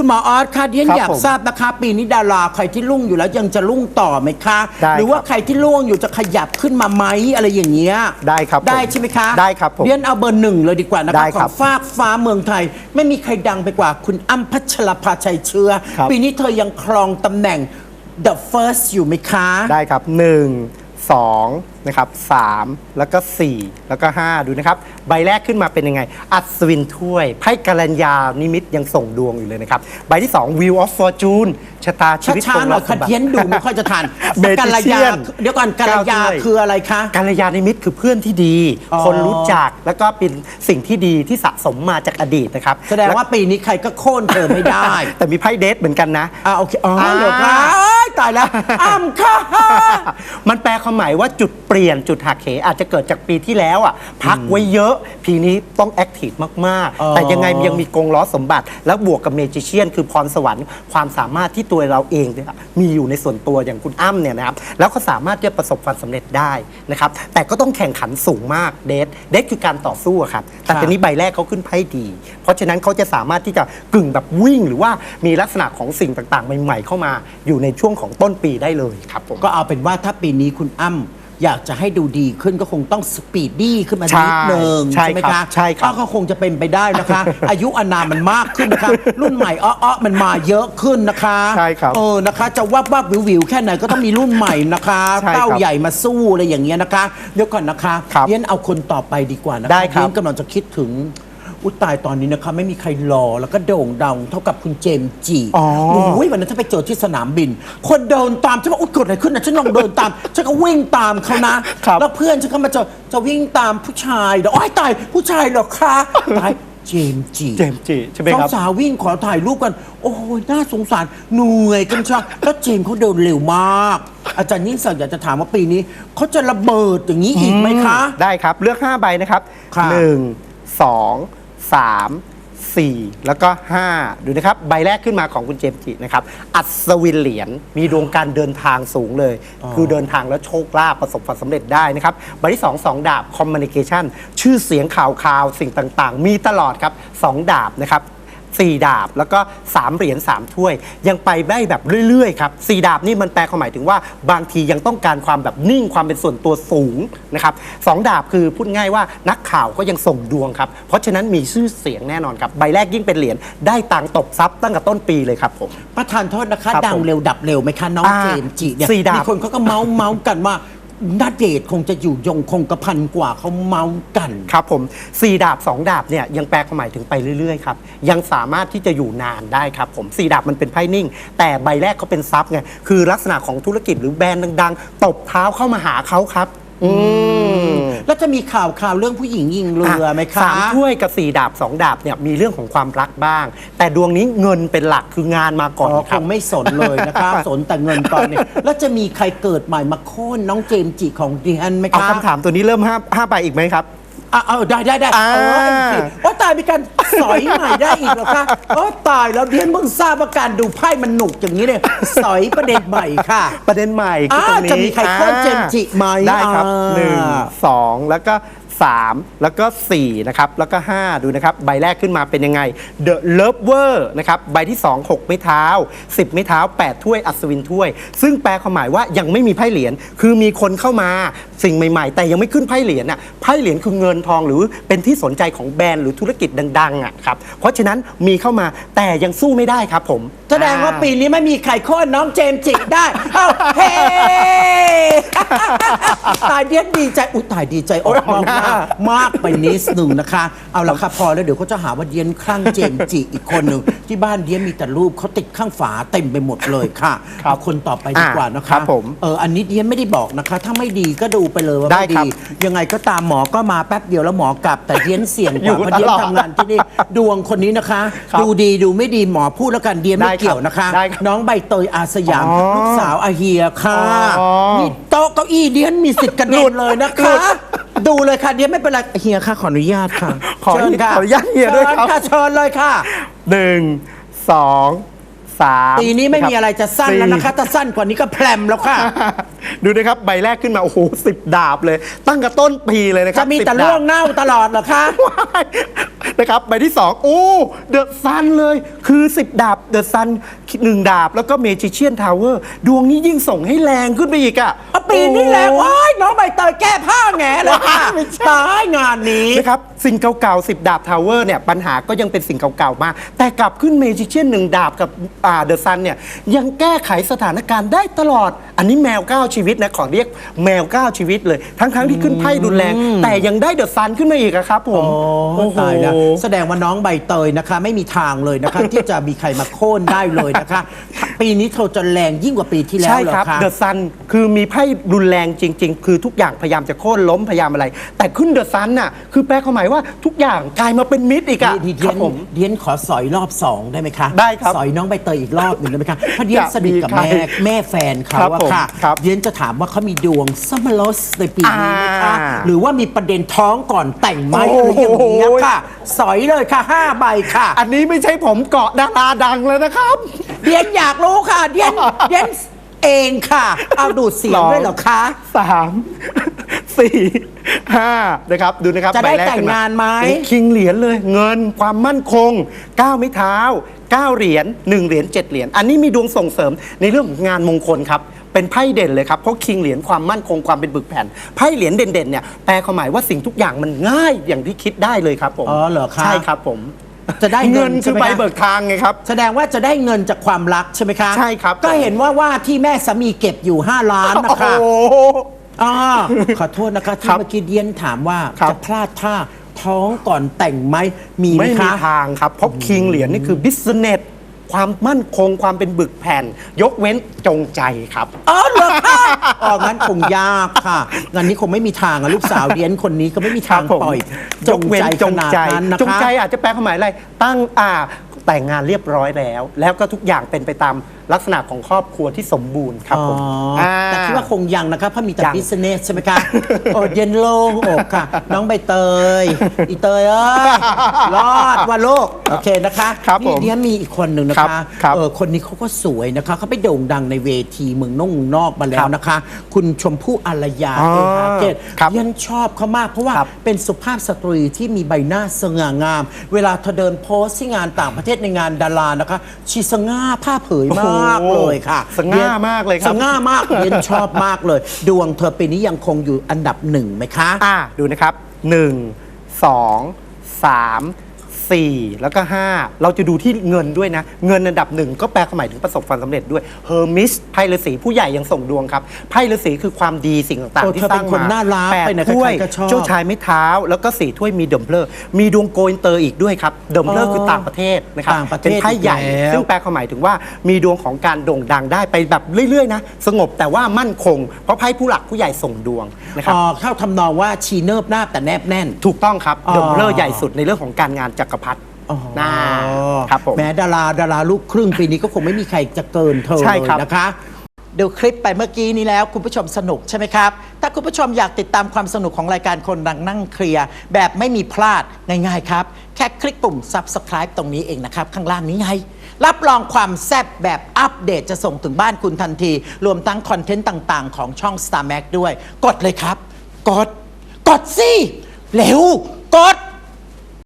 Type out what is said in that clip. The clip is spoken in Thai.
คุณหมอออสค่ะเดียนครับอยากผมทราบนะคะ ปีนี้ดาราใครที่รุ่งอยู่แล้วยังจะรุ่งต่อไหมคะ ได้หรือว่าครับใครที่ร่วงอยู่จะขยับขึ้นมาไหมอะไรอย่างเงี้ยได้ครับผมได้ใช่ไหมคะได้ครับผมเดียนเอาเบอร์หนึ่งเลยดีกว่านะได้คะขครัอบงฟากฟ้าเมืองไทย ไม่มีใครดังไปกว่าคุณอ้ำพัชรภาชัยเชื้อ ครับ ปีนี้เธอยังครองตำแหน่ง The First อยู่ไหมคะ ได้ครับ 1 2 นะครับ3แล้วก็ 4 แล้วก็ 5 ดูนะครับ ใบแรกขึ้นมาเป็นยังไง อัศวินถ้วย ไพ่กัลยานิมิตยังส่งดวงอยู่เลยนะครับ ใบที่ 2 View of Fortune ชะตาชีวิตช้าๆหน่อยสค่ะมบัติเดียนดูไม่ค่อยจะทัน Magician กัลยาเดี๋ยวก่อนกัลยาเก้าถ้วยคืออะไรคะ กัลยาณมิตรคือเพื่อนที่ดี อ๋อ คนรู้จักแล้วก็เป็นสิ่งที่ดีที่สะสมมาจากอดีตนะครับแสดงว่าปีนี้ใครก็โค่นเธอไม่ได้ แต่มีไพ่เดทเหมือนกันนะ อ่าโอเคอ๋ออ่า เหรอคะอ้ายตายแล้วอ้ำค่ะ มันแปลความหมายว่าจุดเปลี่ยนจุดหักเหอาจจะเกิดจากปีที่แล้วอะพักไว้เยอะปีนี้ต้องแอคทีฟมาก อ๋อ ๆ แต่ยังไงยังมีกงล้อสมบัติ แล้วบวกกับเมจิเชียน คือพรสวรรค์ความสามารถที่ตัวเราเองเนี่ยมีอยู่ในส่วนตัวอย่างคุณอ้ำเนี่ยนะครับแล้วก็สามารถที่จะประสบความสำเร็จได้นะครับแต่ก็ต้องแข่งขันสูงมากเดทเดทคือการต่อสู้อะครับแต่ทีนี้ใบแรกเขาขึ้นไพ่ดี เพราะฉะนั้นเขาจะสามารถที่จะกึ่งแบบวิ่ง หรือว่ามีลักษณะของสิ่งต่างๆ ใหม่ ๆ เข้ามาอยู่ในช่วงของต้นปีได้เลยครับผมก็เอาเป็นว่าถ้าปีนี้คุณอ้ำ อยากจะให้ดูดีขึ้นก็คงต้องสปีดดี้ขึ้นมาใช่นิดนึงใช่ไหมครัคะบใช่ครับอ้าวก็คงจะเป็นไปได้นะคะ อายุอานามมันมากขึ้นนะคะ รุ่นใหม่อ้อๆมันมาเยอะขึ้นนะคะใช่ครับเออนะคะ จะวับวับวิววิวๆแค่ไหนก็ต้องมีรุ่นใหม่นะคะใช่ครับเต้าใหญ่มาสู้อะไรอย่างเงี้ยนะคะเดี๋ยวก่อนนะคะครับเรียนเอาคนต่อไปดีกว่านะคะได้ครับเรียนกำลังจะคิดถึง อุยตายตอนนี้นะคะ ไม่มีใครหล่อแล้วก็โด่งดังเท่ากับคุณเจมส์จีอ๋อ โอ้ยวันนั้นถ้าไปเจอที่สนามบิน คนเดินตามฉันว่าอุ๊ยเกิดอะไรขึ้นนะฉันลองเดินตาม ฉันก็วิ่งตามเขานะ ครับแล้วเพื่อนฉันก็มาเจอจะวิ่งตามผู้ชายเดี๋ยวโอ้ยตายผู้ชายเหรอคะตายเจมส์จีเจมส์จิใช่ไหมครับ สาวๆวิ่งขอถ่ายรูปกัน โอ้ยน่าสงสารเหนื่อยกันชักแล้วเจมส์เขาเดินเร็วมาก อาจารย์ยิ่งศักดิ์อยากจะถามว่าปีนี้เขาจะระเบิดอย่างนี้อีกไหมคะ ได้ครับ เลือก 5 ใบนะครับ ค่ะ 1 2 3 4 แล้วก็ 5 ดูนะครับ ใบแรกขึ้นมาของคุณเจมส์จินะครับ อัศวินเหรียญมีดวงการเดินทางสูงเลย คือเดินทางแล้วโชคลาภประสบความสำเร็จได้นะครับ ใบที่ 2 2 ดาบ communication ชื่อเสียงข่าวข่าวสิ่งต่างๆ มีตลอดครับ 2 ดาบนะครับ สี่ดาบ แล้วก็ 3 เหรียญ3ถ้วย ยังไปได้แบบเรื่อยๆครับสี่ดาบนี่มันแปลความหมายถึงว่าบางทียังต้องการความแบบนิ่งความเป็นส่วนตัวสูงนะครับสองดาบคือพูดง่ายว่านักข่าวก็ยังส่งดวงครับ เพราะฉะนั้นมีชื่อเสียงแน่นอนครับ ใบแรกยิ่งเป็นเหรียญได้ตังค์ตบทรัพย์ตั้งแต่ต้นปีเลยครับผม ประธานโทษนะคะครับดังผมเร็วดับเร็วไหมคะน้องอ่าเจมส์จีเนี่ยสี่ดาบ มีคนเขาก็เมาส์เมาส์กันว่า นาเดชน์คงจะอยู่ยงคงกระพันกว่าเขาเมาส์กัน ครับผมสี่ดาบ2ดาบเนี่ยยังแปลความหมายถึงไปเรื่อยๆครับยังสามารถที่จะอยู่นานได้ครับผมสี่ดาบมันเป็นไพ่นิ่ง แต่ใบแรกเขาเป็นซับไงคือลักษณะของธุรกิจหรือแบรนด์ดังๆตบเท้าเข้ามาหาเขาครับ อืมแล้วจะมีข่าวข่าวเรื่องผู้หญิงยิงเรือไหมคะสามถ้วยกับสี่ดาบสองดาบเนี่ยมีเรื่องของความรักบ้าง แต่ดวงนี้เงินเป็นหลักคืองานมาก่อนอ๋อคครับงไม่สนเลยนะคะ สนแต่เงินตอนนี้แล้วจะมีใครเกิดใหม่มาโค่นน้องเจมส์จิของดิฉันไหมเอาคะ คำถามตัวนี้เริ่มห้าห้าใบอีกไหมครับ อะเอาได้ได้ได้อ่าเออสิว่าตายมีการสอยใหม่ได้อีกเหรอคะโอ้ตายแล้วเดียนเพิ่งทราบว่าการดูไพ่มันหนุกอย่างนี้เนี่ยสอยประเด็นใหม่ค่ะ ประเด็นใหม่คือตรงนี้อ่าจะมีใครโค่นเจมส์จิไหมได้ครับอ่าหนึ่งสองแล้วก็ 3 แล้วก็4นะครับแล้วก็ 5 ดูนะครับใบแรกขึ้นมาเป็นยังไง The Lover นะครับใบที่ 2 6 ไม้เท้า 10 ไม้เท้า 8 ถ้วยอัศวินถ้วย ซึ่งแปลความหมายว่ายังไม่มีไพ่เหรียญคือมีคนเข้ามาสิ่งใหม่ ๆ แต่ยังไม่ขึ้นไพ่เหรียญอะไพ่เหรียญคือเงินทองหรือเป็นที่สนใจของแบรนด์หรือธุรกิจดังๆอะครับเพราะฉะนั้นมีเข้ามาแต่ยังสู้ไม่ได้ครับผมแสดงว่าปีนี้ไม่มีใครโค่นน้องเจมส์จิได้ เอ้าเฮ้ ตายเดียนดีใจ อุ้ยตายดีใจออกมากมากมากไปนิดหนึ่งนะคะ เอาละค่ะพอแล้วเดี๋ยวเขาจะหาว่าเดียนคลั่งเจมส์จิอีกคนหนึ่งที่บ้านเดียนมีแต่รูปเขาติดข้างฝาเต็มไปหมดเลยค่ะครับเอาคนต่อไปดีกว่านะครัคะบผมเอออันนี้เดียนไม่ได้บอกนะคะ ถ้าไม่ดีก็ดูไปเลยว่าได้ไม่ครัดีบยังไงก็ตามหมอก็มาแป๊บเดียวแล้วหมอกลับ แต่เดียนเสี่ยงกอยู่ว่าเพราะเดียนตลอดทำงานที่นี่ดวงคนนี้นะคะ ครับดูดีดูไม่ดีหมอพูดแล้วกันเดียนได้ไม่ครับเกี่ยวนะคะ ได้ครับน้องใบเตยอาสยามอ๋อลูกสาวอาเฮียค่ะอ๋อ นี่โต๊ะเก้าอี้เดียนมีสิทธิ์กระเด็นเลยนะหลุคะดดูเลยค่ะเดียนไม่เป็นไรเฮียค่ะขออนุญาตค่ะขอเชิญค่ะขออนุญาตเฮียด้วยครับ เชิญค่ะเชิญเลยค่ะ หนึ่งสองสสามปีนี้ไม่มีอะไรจะสั้นแล้วนะคะสี่ถ้าสั้นกว่านี้ก็แพรมแล้วค่ะ ดูนะครับใบแรกขึ้นมาโอ้โหสิบดาบเลย ตั้งแต่ต้นปีเลยนะครัจะบมี10แต่ดาบ เรื่องเน่าตลอดเหรอคะว้ายนะครับใบที่ 2 โอ้ เดอะซันเลย คือ 10 ดาบเดอะซันหนึ่งดาบแล้วก็เมจิเชียนทาวเวอร์ดวงนี้ยิ่งส่งให้แรงขึ้นไปอีกอะเอาปีนี้แหละโอ้ว้ายน้องใบเตยแก้ผ้าแงเลยค่ะว้ายไม่ใช่ ตายงานนี้ นะครับสิ่งเก่าๆ 10 ดาบทาวเวอร์เนี่ยปัญหาก็ยังเป็นสิ่งเก่าๆมาก แต่กลับขึ้นเมจิเชียนหนึ่งดาบกับเดอะซันเนี่ยยังแก้ไขสถานการณ์ได้ตลอด อันนี้แมว9ชีวิตนะขอเรียกแมว9ชีวิตเลย ทั้งๆที่ขึ้นไพ่รุนแรง แต่ยังได้เดอะซันขึ้นมาอีกอะครับผมโอ้โห ตายแล้วแสดงว่าน้องใบเตยนะคะ ไม่มีทางเลยนะคะ ที่จะมีใครมาโค่นได้เลยนะคะ ปีนี้เธอจะแรงยิ่งกว่าปีที่แล้วใช่เหรอครับ คะเดอะซันคือมีไพ่รุนแรงจริง ๆ คือทุกอย่างพยายามจะโค่นล้มพยายามอะไร แต่ขึ้นเดอะซันน่ะคือแปลความหมายว่าทุกอย่างกลายมาเป็นมิตรอีกอะดีคเดียรับนผม เดียนขอสอยรอบสองได้ไหมคะได้ครับสอยน้องใบเตยอีกรอบหนึ่งได้ไหมคะเพราะเดียนจะสนิทกับมีใครแม่แม่แฟนเขาครับอะผมค่ะครับเดียนจะถามว่าเขามีดวงซัมเมอร์ลสในปีนี้ไหมคะอ่าหรือว่ามีประเด็นท้องก่อนแต่งไหมโอ้หรือโหอย่างนี้ยค่ะ สอยเลยค่ะห้าใบค่ะ อันนี้ไม่ใช่ผมเกาะดาราดังแล้วนะครับ เดียนอยากรู้ค่ะ เดียนเดียนเองค่ะ เอาดูดเสียงด้วยเหรอคะสามสี่ห้านะครับ ดูนะครับจะได้ใบรกแต่งขึ้มงานไหมโอ้คิงเหรียญเลย เงินความมั่นคงก้าวไม่เท้าเก้าเหรียญหนึ่งเหรียญเจ็ดเหรียญอันนี้มีดวงส่งเสริมในเรื่องของงานมงคลครับเป็นไพ่เด่นเลยครับเพราะคิงเหรียญความมั่นคงความเป็นบึกแผ่นไพ่เหรียญเด่นๆเนี่ยแปลความหมายว่าสิ่งทุกอย่างมันง่ายอย่างที่คิดได้เลยครับผมอ๋อเหรอคะใช่ครับผม จะได้เงิเงินนใช่คือไหมใบคะเบิกทางไงครับ แสดงว่าจะได้เงินจากความรักใช่ไหมคะใช่ครับ ก็เห็นว่าว่าที่แม่สามีเก็บอยู่ 5 ล้านนะโอ้โหคะอ่าขอโทษนะคะคที่รับเมื่อกี้เดียนถามว่าครับจะพลาดท่าท้องก่อนแต่งไหมมีไหมไม่มีคะทางครับเพราะคิงเหรียญนี่คือบิสเนส ความมั่นคงความเป็นบึกแผ่น ยกเว้นจงใจครับ อ๋อเหรอคะอ๋องั้นคงยากค่ะงั้นนี้คงไม่มีทางอะลูกสาวเดียนคนนี้ก็ไม่มีทางครับผมปล่อยยกเว้นจงใจขนาดนั้นนะคะ จงใจอาจจะแปลความหมายอะไร ตั้งอ่าแต่งงานเรียบร้อยแล้ว แล้วก็ทุกอย่างเป็นไปตาม ลักษณะของครอบครัวที่สมบูรณ์ครับผมอ๋ออาแต่คิดว่าคงยังนะคะเพราะมีแต่ยัง บิสเนสใช่ไหมคะ โอ้เย็นโล่งอกค่ะ น้องใบเตย อีเตยเอ้ยรอดว่าลูกโอเคนะคะครับนี่ผมเดียนมีอีกคนหนึ่งนะครัคะบครับเออคนนี้เขาก็สวยนะคะเขาไปโด่งดังในเวทีเมืองนอกเมืองนอกมาแล้ควรับนะคะ คุณชมพู่อารยาอ๋อเอฮาเกตครับเดียนชอบเขามาก เพราะว่าครับเป็นสุภาพสตรีที่มีใบหน้าสง่างาม เวลาเธอเดินโพสที่งานต่างประเทศในงานดารานะคะชีสง่าผ้าเผยมากโอ้โหเลยค่ะสง่ามากเลยครับสง่ามากเรียนชอบมากเลย ดวงเธอปีนี้ยังคงอยู่อันดับหนึ่งไหมคะ อ่าดูนะครับ1 2 3 4 แล้วก็ 5 เราจะดูที่เงินด้วยนะ เงินอันดับหนึ่งก็แปลความหมายถึงประสบความสำเร็จด้วยเฮอร์มิสไพ่ฤาษีผู้ใหญ่ยังส่งดวงครับไพ่ฤาษีคือความดีสิ่งต่างโอ้ๆที่เธอสเป็ร้างนคนมาน่ารักแปดไปไหนถ้วยใครๆก็ชอบเจ้าชายไม้เท้า แล้วก็สี่ถ้วยมีเดิมเพลอร์มีดวงโกอินเตอร์อีกด้วยครับเดิมเพลอร์คือต่างประเทศนะครับต่างประเทศเป็นไพ่ใหญ่อีกแล้วซึ่งแปลความหมายถึงว่ามีดวงของการโด่งดังได้ไปแบบเรื่อยๆนะสงบแต่ว่ามั่นคง เพราะไพ่ผู้หลักผู้ใหญ่ส่งดวงนะครับอ๋อเข้าทำนองว่าชีเนิบหน้าบแต่แนบแน่น ถูกต้องครับอ๋อเดมเลอร์ใหญ่สุดในเรื่องของการงานจักรพรรดิอ๋อน่าครับผม แม้ดาราดาราลูกครึ่งปีนี้ก็คงไม่มีใครจะเกินเธอใช่เลยครับ นะคะ ดูคลิปไปเมื่อกี้นี้แล้วคุณผู้ชมสนุกใช่ไหมครับ ถ้าคุณผู้ชมอยากติดตามความสนุกของรายการคนดังนั่งเคลียร์แบบไม่มีพลาดง่ายๆครับ แค่คลิกปุ่ม subscribe ตรงนี้เองนะครับ ข้างล่างนี้ไง รับรองความแซ่บแบบอัปเดตจะส่งถึงบ้านคุณทันที รวมทั้งคอนเทนต์ต่างๆ ของช่อง Star Max ด้วย กดเลยครับ กด กดสิเร็ว กด